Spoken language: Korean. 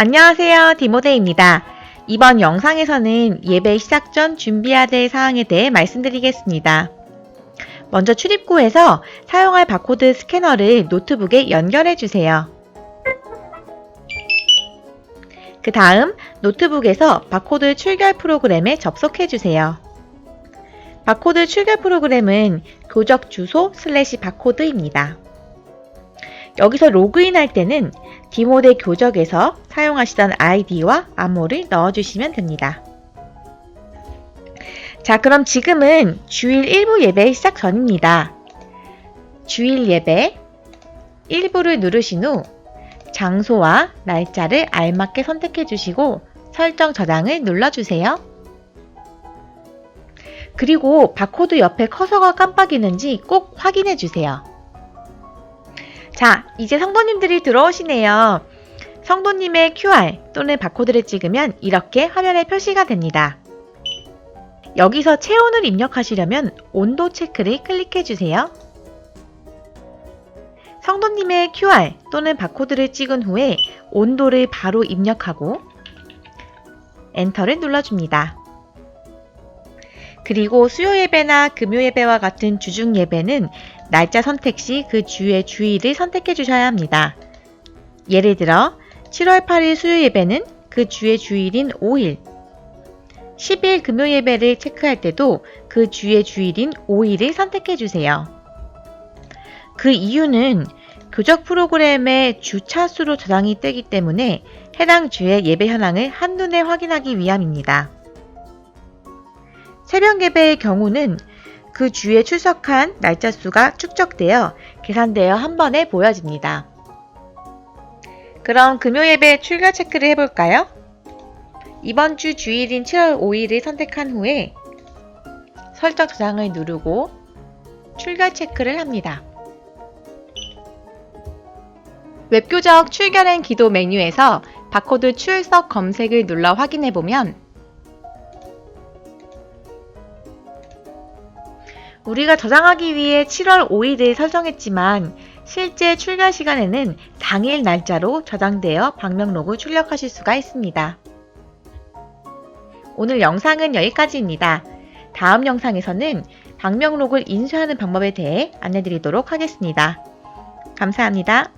안녕하세요. 디모데입니다. 이번 영상에서는 예배 시작 전 준비해야 될 사항에 대해 말씀드리겠습니다. 먼저 출입구에서 사용할 바코드 스캐너를 노트북에 연결해 주세요. 그 다음 노트북에서 바코드 출결 프로그램에 접속해 주세요. 바코드 출결 프로그램은 교적 주소 슬래시 바코드입니다. 여기서 로그인 할 때는 디모데 교적에서 사용하시던 아이디와 암호를 넣어주시면 됩니다. 자, 그럼 지금은 주일 1부 예배 시작 전입니다. 주일 예배 1부를 누르신 후 장소와 날짜를 알맞게 선택해 주시고 설정 저장을 눌러주세요. 그리고 바코드 옆에 커서가 깜빡이는지 꼭 확인해 주세요. 자, 이제 성도님들이 들어오시네요. 성도님의 QR 또는 바코드를 찍으면 이렇게 화면에 표시가 됩니다. 여기서 체온을 입력하시려면 온도 체크를 클릭해 주세요. 성도님의 QR 또는 바코드를 찍은 후에 온도를 바로 입력하고 엔터를 눌러줍니다. 그리고 수요 예배나 금요 예배와 같은 주중 예배는 날짜 선택 시 그 주의 주일을 선택해 주셔야 합니다. 예를 들어 7월 8일 수요 예배는 그 주의 주일인 5일, 10일 금요 예배를 체크할 때도 그 주의 주일인 5일을 선택해 주세요. 그 이유는 교적 프로그램의 주 차 수로 저장이 되기 때문에 해당 주의 예배 현황을 한눈에 확인하기 위함입니다. 새벽 예배의 경우는 그 주에 출석한 날짜 수가 축적되어 계산되어 한 번에 보여집니다. 그럼 금요 예배 출결 체크를 해볼까요? 이번 주 주일인 7월 5일을 선택한 후에 설정 저장을 누르고 출결 체크를 합니다. 웹 교적 출결행 기도 메뉴에서 바코드 출석 검색을 눌러 확인해보면 우리가 저장하기 위해 7월 5일을 설정했지만 실제 출결 시간에는 당일 날짜로 저장되어 방명록을 출력하실 수가 있습니다. 오늘 영상은 여기까지입니다. 다음 영상에서는 방명록을 인쇄하는 방법에 대해 안내드리도록 하겠습니다. 감사합니다.